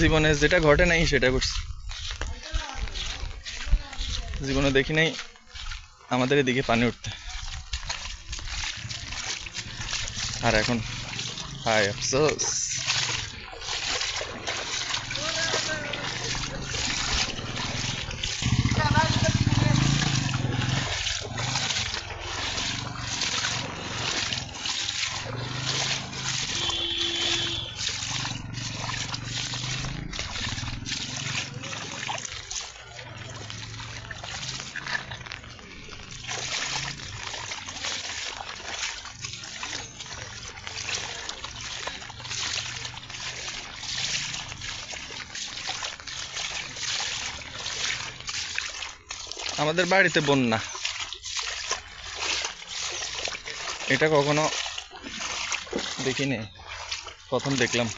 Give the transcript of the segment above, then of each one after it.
জীবনে যেটা ঘটে নাই সেটা করছি। জীবনে দেখি নাই আমাদের এদিকে পানি উঠতে। আর এখন হাই আফসোস। আমাদের বাড়িতে বন্যা। এটা কখনো দেখিনি। প্রথম দেখলাম।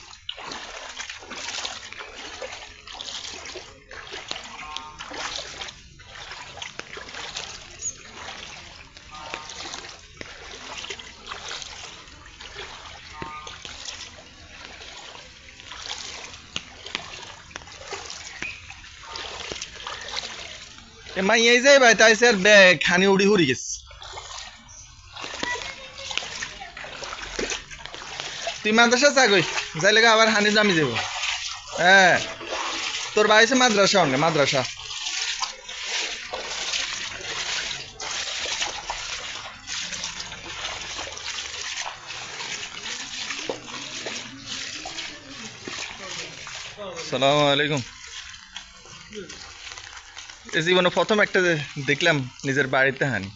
এ মাই এই যে ভাই তাই স্যার ব্যাগ খানি উড়ি হুড়ি গেছে তুই মাদ্রাসা চাকই যাই লেগে আবার হানি জামি যাব হ্যাঁ তোর বাইছে মাদ্রাসা অঙ্গে মাদ্রাসা সালামু আলাইকুম এ জীবনে প্রথম একটা দেখলাম নিজের বাড়িতে হানি